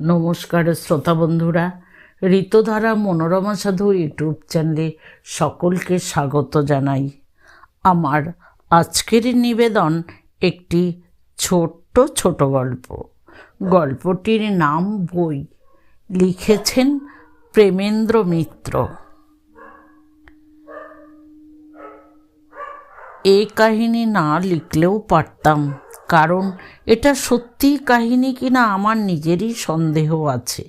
নমস্কার শ্রোতা বন্ধুরা, ঋতুধারা মনোরমা সাধু ইউটিউব চ্যানেলে সকলকে স্বাগত জানাই। আমার আজকের নিবেদন একটি ছোট্ট ছোট গল্প। গল্পটির নাম বই। লিখেছেন প্রেমেন্দ্র মিত্র। এ কাহিনী না লিখলেও পারতাম। কারণ এটা সত্যি কাহিনী কিনা আমার নিজেরই সন্দেহ আছে।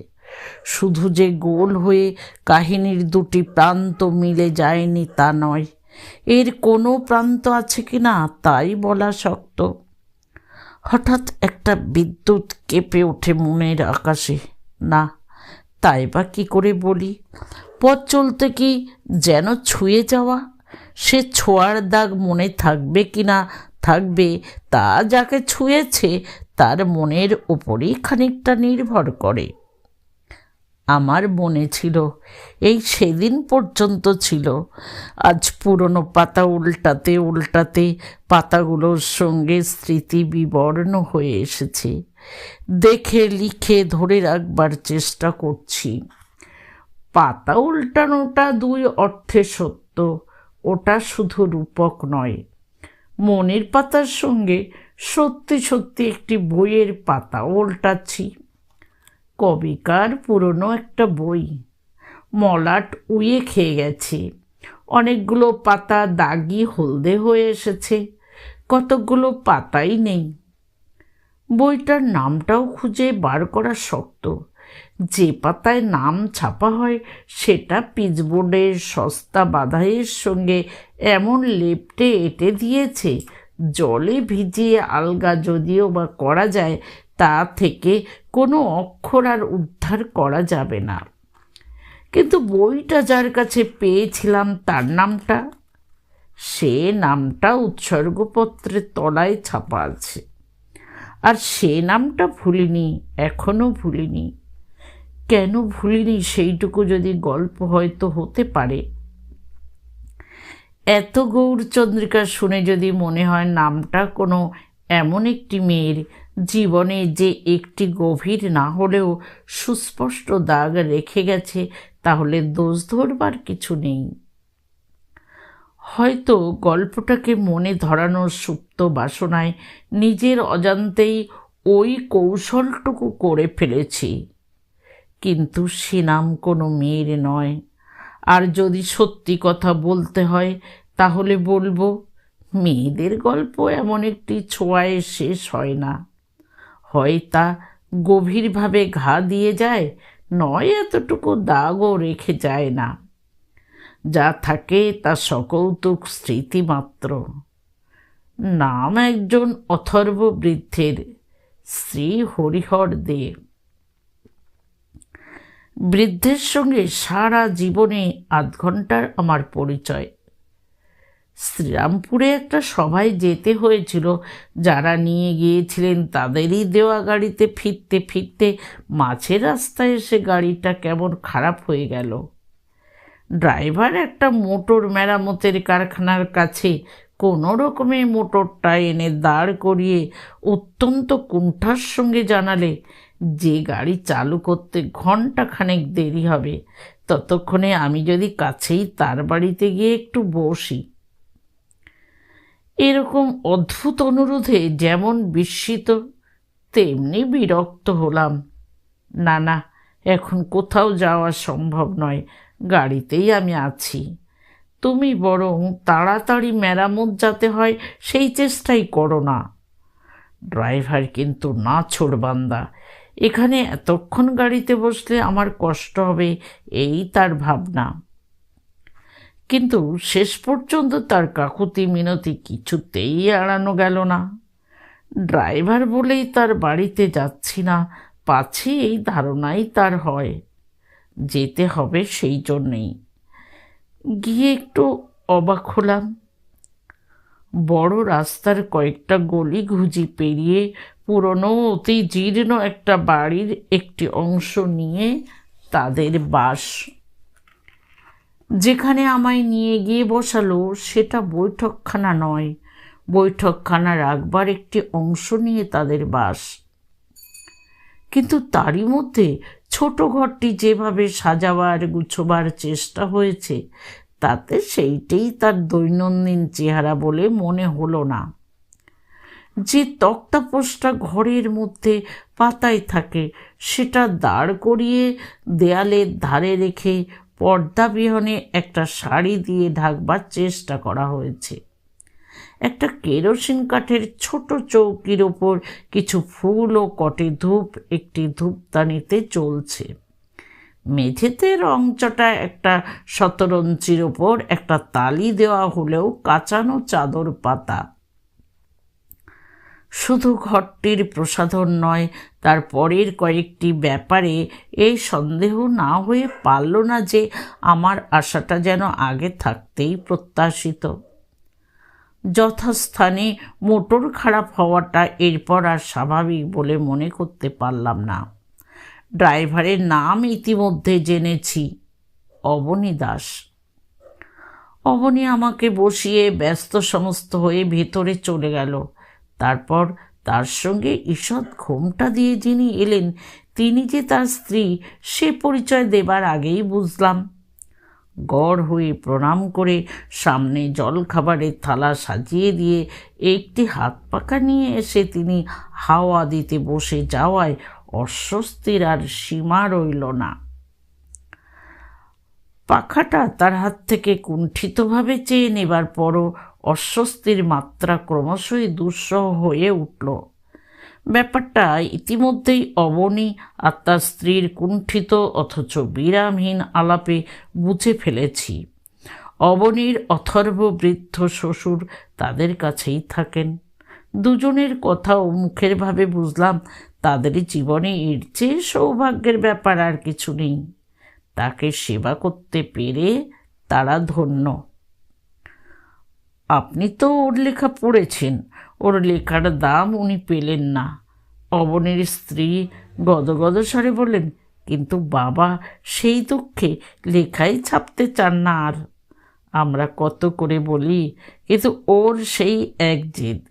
শুধু যে গোল হয়ে কাহিনীর দুটি প্রান্ত মিলে যায়নি তা নয়, এর কোনো প্রান্ত আছে কি না তাই বলা শক্ত। হঠাৎ একটা বিদ্যুৎ কেঁপে ওঠে মনের আকাশে। না, তাই বা কী করে বলি? পথ চলতে কি যেন ছুঁয়ে যাওয়া? সে ছোঁয়ার দাগ মনে থাকবে কি না থাকবে তা যাকে ছুঁয়েছে তার মনের ওপরই খানিকটা নির্ভর করে। আমার মনে ছিল, এই সেদিন পর্যন্ত ছিল। আজ পুরনো পাতা উল্টাতে উল্টাতে পাতাগুলোর সঙ্গে স্মৃতি বিবর্ণ হয়ে এসেছে। দেখে লিখে ধরে রাখবার চেষ্টা করছি। পাতা উল্টানোটা দুই অর্থে সত্য, ওটা শুধু রূপক নয়। মনের পাতার সঙ্গে সত্যি সত্যি একটি বইয়ের পাতা উল্টাচ্ছি কবিকার পুরনো একটা বই। মলাট উয়ে খেয়ে গেছে। অনেকগুলো পাতা দাগি হলদে হয়ে এসেছে। কতকগুলো পাতাই নেই। বইটার নামটাও খুঁজে বার করা শক্ত। যে পাতায় নাম ছাপা হয়, সেটা পিচবোর্ডের সস্তা বাধাইয়ের সঙ্গে এমন লেপটে এঁটে দিয়েছে। জলে ভিজিয়ে আলগা যদিও বা করা যায়, তা থেকে কোনো অক্ষর আর উদ্ধার করা যাবে না। কিন্তু বইটা যার কাছে পেয়েছিলাম, তার নামটা? সে নামটা উৎসর্গপত্রের তলায় ছাপা আছে। আর সে নামটা ভুলিনি এখনও ভুলিনি। কেন ভুলিনি? সেইটুকু যদি গল্প হয়তো হতে পারে। এত গৌরচন্দ্রিকা শুনে যদি মনে হয় নামটা কোনো এমন একটি মেয়ের জীবনে যে একটি গভীর না হলেও সুস্পষ্ট দাগ রেখে গেছে, তাহলে দোষ ধরবার কিছু নেই। হয়তো গল্পটাকে মনে ধরানোর সুপ্ত বাসনায় নিজের অজান্তেই ওই কৌশলটুকু করে ফেলেছি। কিন্তু সে নাম কোনো মেয়ের নয়। আর যদি সত্যি কথা বলতে হয়, তাহলে বলব, মেয়েদের গল্প এমন একটি ছোঁয়ায় শেষ হয় না। হয় তা গভীরভাবে ঘা দিয়ে যায়, নয় এতটুকু দাগও রেখে যায় না। যা থাকে তা সকৌতুক স্মৃতি মাত্র। নাম একজন অথর্ব বৃদ্ধের, শ্রী হরিহর দেব বৃদ্ধের সঙ্গে সারা জীবনে আধ ঘণ্টার আমার পরিচয়। শ্রীরামপুরে একটা সভায় যেতে হয়েছিল। যারা নিয়ে গিয়েছিলেন তাদেরই দেওয়া গাড়িতে ফিরতে ফিরতে মাঝের রাস্তায় এসে গাড়িটা কেমন খারাপ হয়ে গেল। ড্রাইভার একটা মোটর মেরামতের কারখানার কাছে কোনো রকমে মোটরটা এনে দাঁড় করিয়ে অত্যন্ত কুণ্ঠার সঙ্গে জানালে যে গাড়ি চালু করতে ঘণ্টা খানেক দেরি হবে, ততক্ষণে আমি যদি কাছেই তার বাড়িতে গিয়ে একটু বসি। এরকম অদ্ভুত অনুরোধে যেমন বিস্মিত, তেমনি বিরক্ত হলাম। না না, এখন কোথাও যাওয়া সম্ভব নয়, গাড়িতেই আমি আছি। তুমি বরং তাড়াতাড়ি মেরামত যাতে হয়, সেই চেষ্টাই করো না। ড্রাইভার কিন্তু না ছোড়বান্দা এখানে এতক্ষণ গাড়িতে বসলে আমার কষ্ট হবে, এই তার ভাবনা। কিন্তু শেষ পর্যন্ত তার কাকুতি মিনতি কিছুতেই এড়ানো গেল না। ড্রাইভার বলেই তার বাড়িতে যাচ্ছি না, পাছে এই ধারণাই তার হয়। যেতে হবে সেই জন্যেই। গিয়ে একটু অবাক হলাম। বড় রাস্তার কয়েকটা গলি ঘুজি পেরিয়ে পুরনো, অতি জীর্ণ একটা বাড়ির একটি অংশ নিয়ে তাদের বাস। যেখানে আমায় নিয়ে গিয়ে বসালো, সেটা বৈঠকখানা নয়। বৈঠকখানা রাখবার একটি অংশ নিয়ে তাদের বাস। কিন্তু তারই মধ্যে ছোট ঘরটি যেভাবে সাজাবার, গুছোবার চেষ্টা হয়েছে তাতে সেইটাই তার দৈনন্দিন চেহারা বলে মনে হলো না। যে তক্তাপোষটা ঘরের মধ্যে পাতায় থাকে, সেটা দাঁড় করিয়ে দেয়ালের ধারে রেখে পর্দা বিহনে একটা শাড়ি দিয়ে ঢাকবার চেষ্টা করা হয়েছে। একটা কেরোসিন কাঠের ছোট চৌকির ওপর কিছু ফুল ও কটে ধূপ, একটি ধূপদানিতে চলছে। মেঝেতে রংচটা একটা শতরঞ্চির ওপর একটা তালি দেওয়া হলেও কাঁচানো চাদর পাতা। শুধু ঘরটির প্রসাধন নয়, তার পরের কয়েকটি ব্যাপারে এই সন্দেহ না হয়ে পারল না যে আমার আশাটা যেন আগে থাকতেই প্রত্যাশিত। যথাস্থানে মোটর খারাপ হওয়াটা এরপর আর স্বাভাবিক বলে মনে করতে পারলাম না। ড্রাইভারের নাম ইতিমধ্যে জেনেছি, অবনী দাস। অবনী আমাকে বসিয়ে ব্যস্ত সমস্ত হয়ে ভেতরে চলে গেল। তারপর তার সঙ্গে ঈষৎ ঘোমটা দিয়ে যিনি এলেন, তিনি যে তার স্ত্রী, সে পরিচয় দেবার আগেই বুঝলাম। গড় হয়ে প্রণাম করে সামনে জলখাবারের থালা সাজিয়ে দিয়ে একটি হাত পাকা নিয়ে এসে তিনি হাওয়া দিতে বসে যাওয়ায় অস্বস্তির আর সীমা রইল না। পাখাটা তার হাত থেকে কুণ্ঠিতভাবে চেয়ে নেবার পরও অস্বস্তির মাত্রা ক্রমশই দুঃসহ হয়ে উঠল। ব্যাপারটা ইতিমধ্যেই অবনী আর তার স্ত্রীর কুণ্ঠিত অথচ বিরামহীন আলাপে বুঝে ফেলেছি। অবনীর অথর্ব বৃদ্ধ শ্বশুর তাদের কাছেই থাকেন। দুজনের কথাও মুখের ভাবে বুঝলাম তাদের জীবনে এর চেয়ে সৌভাগ্যের ব্যাপার আর কিছু নেই। তাকে সেবা করতে পেরে তারা ধন্য। আপনি তো ওর লেখা পড়েছেন। ওর লেখার দাম উনি পেলেন না। অবনের স্ত্রী গদগদ স্বরে বললেন, কিন্তু বাবা, সেই দুঃখে লেখাই ছাপতে চান না আর। আমরা কত করে বলি, কিন্তু ওর সেই এক জেদ।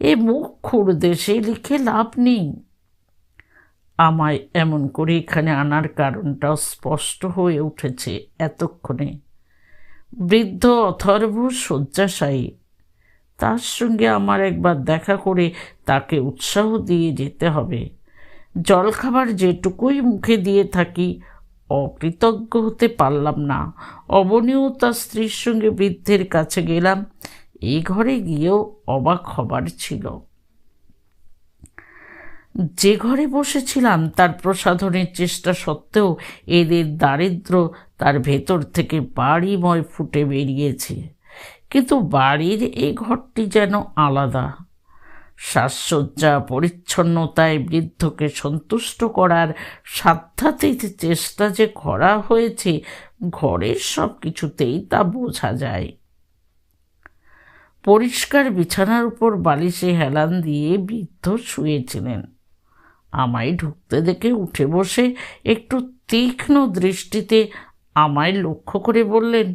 এ মুখ খুঁড়তে সে লিখে লাভ নেই। আমায় এমন করে এখানে আনার কারণটাও স্পষ্ট হয়ে উঠেছে এতক্ষণে। বৃদ্ধ অথর্ব শয্যাশায়ী, তার সঙ্গে আমার একবার দেখা করে তাকে উৎসাহ দিয়ে যেতে হবে। জলখাবার যেটুকুই মুখে দিয়ে থাকি, অকৃতজ্ঞ হতে পারলাম না। অবনীয় তার স্ত্রীর সঙ্গে বৃদ্ধের কাছে গেলাম। এই ঘরে গিয়েও অবাক হবার ছিল। যে ঘরে বসেছিলাম, তার প্রসাধনের চেষ্টা সত্ত্বেও এদের দারিদ্র তার ভেতর থেকে বাড়িময় ফুটে বেরিয়েছে। কিন্তু বাড়ির এই ঘরটি যেন আলাদা। সাজসজ্জা, পরিচ্ছন্নতায় বৃদ্ধকে সন্তুষ্ট করার সাধ্যাতীত চেষ্টা যে করা হয়েছে, ঘরের সব কিছুতেই তা বোঝা যায়। পরিষ্কার বিছানার উপর বালিশে হেলান দিয়ে বৃদ্ধ শুয়েছিলেন। আমায় ঢুকতে দেখে উঠে বসে একটু তীক্ষ্ণ দৃষ্টিতে আমায় লক্ষ্য করে বললেন,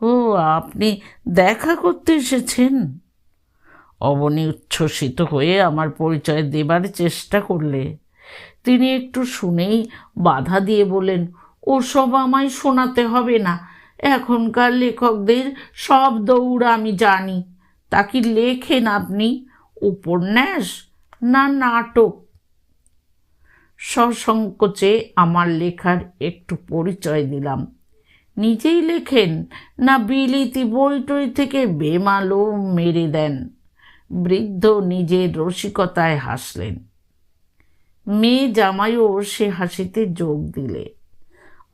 ও, আপনি দেখা করতে এসেছেন? অবনী উচ্ছ্বসিত হয়ে আমার পরিচয় দেবার চেষ্টা করলে। তিনি একটু শুনেই বাধা দিয়ে বলেন ওসব আমায় শোনাতে হবে না। এখনকার লেখকদের সব দৌড় আমি জানি। তা কি লেখেন আপনি? উপন্যাস না নাটক? সসংকোচে আমার লেখার একটু পরিচয় দিলাম। নিজেই লেখেন না বিলিতি বই টই থেকে বেমালো মেরে দেন। বৃদ্ধ নিজের রসিকতায় হাসলেন। মেয়ে জামাইও সে হাসিতে যোগ দিলে।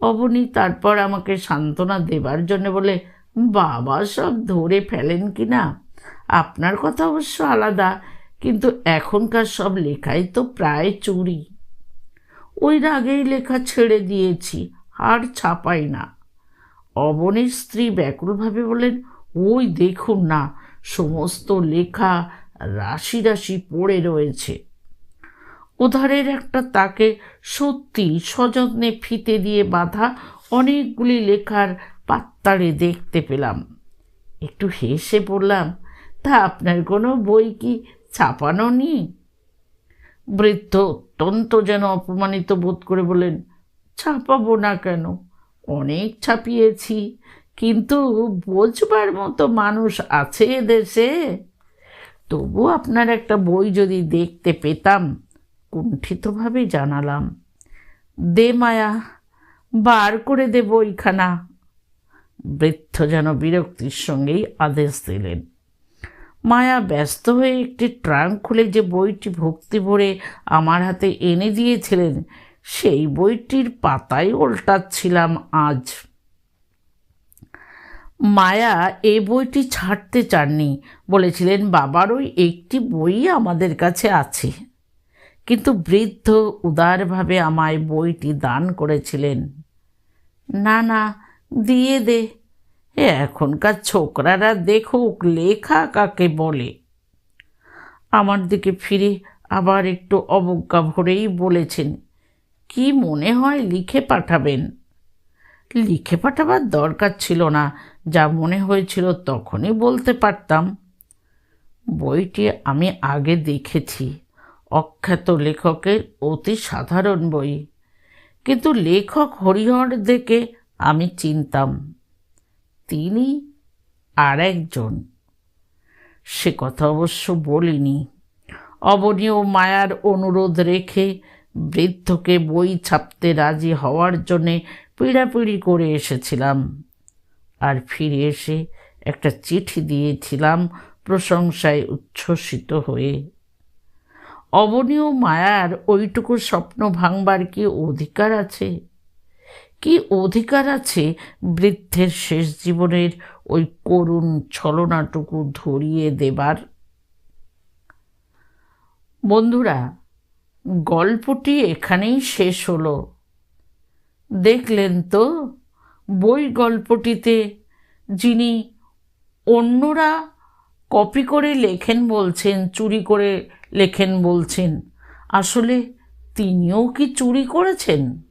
অবনী তারপর আমাকে সান্ত্বনা দেবার জন্য বলে, বাবা, সব ধরে ফেলেন কি না? আপনার কথা অবশ্য আলাদা, কিন্তু এখনকার সব লেখাই তো প্রায় চুরি। ওই রাগেই লেখা ছেড়ে দিয়েছি, আর ছাপাই না। অবনের স্ত্রী ব্যাকুলভাবে বলেন ওই দেখুন না, সমস্ত লেখা রাশি রাশি পড়ে রয়েছে। ওধারের একটা তাকে সত্যি সযত্নে ফিতে দিয়ে বাঁধা অনেকগুলি লেখার পাত্তারে দেখতে পেলাম। একটু হেসে পড়লাম, তা আপনার কোনো বই কি ছাপানো নেই বৃদ্ধ অত্যন্ত যেন অপমানিত বোধ করে বলেন ছাপাবো না কেন? অনেক ছাপিয়েছি কিন্তু বোঝবার মতো মানুষ আছে দেশে তবু আপনার একটা বই যদি দেখতে পেতাম, কুণ্ঠিতভাবে জানালাম। দে মায়া, বার করে দে বইখানা বৃদ্ধ যেন বিরক্তির সঙ্গেই আদেশ দিলেন। মায়া ব্যস্ত হয়ে একটি ট্রাঙ্ক খুলে যে বইটি ভক্তি ভরে আমার হাতে এনে দিয়েছিলেন, সেই বইটির পাতায় ওল্টাচ্ছিলাম আজ। মায়া, এ বইটি ছাড়তে চাননি বলেছিলেন, বাবার ওই একটি বই আমাদের কাছে আছে। কিন্তু বৃদ্ধ উদারভাবে আমায় বইটি দান করেছিলেন। না না, দিয়ে দে। এখনকার ছোকরারা দেখুক লেখা কাকে বলে। আমার দিকে ফিরে আবার একটু অবজ্ঞা ভরেই বলেছেন, কি মনে হয় লিখে পাঠাবেন? লিখে পাঠাবার দরকার ছিল না, যা মনে হয়েছিল তখনই বলতে পারতাম। বইটি আমি আগে দেখেছি, অখ্যাত লেখকের অতি সাধারণ বই। কিন্তু লেখক হরিহর দেখে আমি চিনতাম। তিনি আর একজন। সে কথা অবশ্য বলিনি। অবনীয় মায়ার অনুরোধ রেখে বৃদ্ধকে বই ছাপতে রাজি হওয়ার জন্যে পিড়াপিড়ি করে এসেছিলাম। আর ফিরে এসে একটা চিঠি দিয়েছিলাম প্রশংসায় উচ্ছ্বসিত হয়ে। অবনীয় মায়ার ওইটুকু স্বপ্ন ভাঙবার কি অধিকার আছে? কি অধিকার আছে বৃদ্ধের শেষ জীবনের ওই করুণ ছলনাটুকু ধরিয়ে দেবার? বন্ধুরা, গল্পটি এখানেই শেষ হলো। দেখলেন তো, বই গল্পটিতে যিনি অন্যরা কপি করে লেখেন বলছেন, চুরি করে লেখেন বলছেন, আসলে তিনিও কি চুরি করেছেন?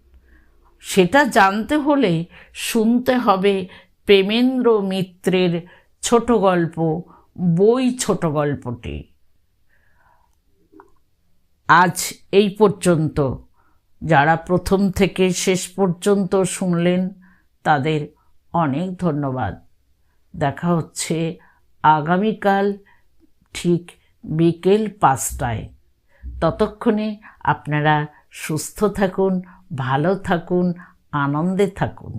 সেটা জানতে হলে শুনতে হবে প্রেমেন্দ্র মিত্রের ছোট গল্প, বই ছোট গল্পটি। আজ এই পর্যন্ত। যারা প্রথম থেকে শেষ পর্যন্ত শুনলেন, তাদের অনেক ধন্যবাদ। দেখা হচ্ছে আগামীকাল ঠিক বিকেল পাঁচটায়। ততক্ষণে আপনারা সুস্থ থাকুন ভালো থাকুন আনন্দে থাকুন।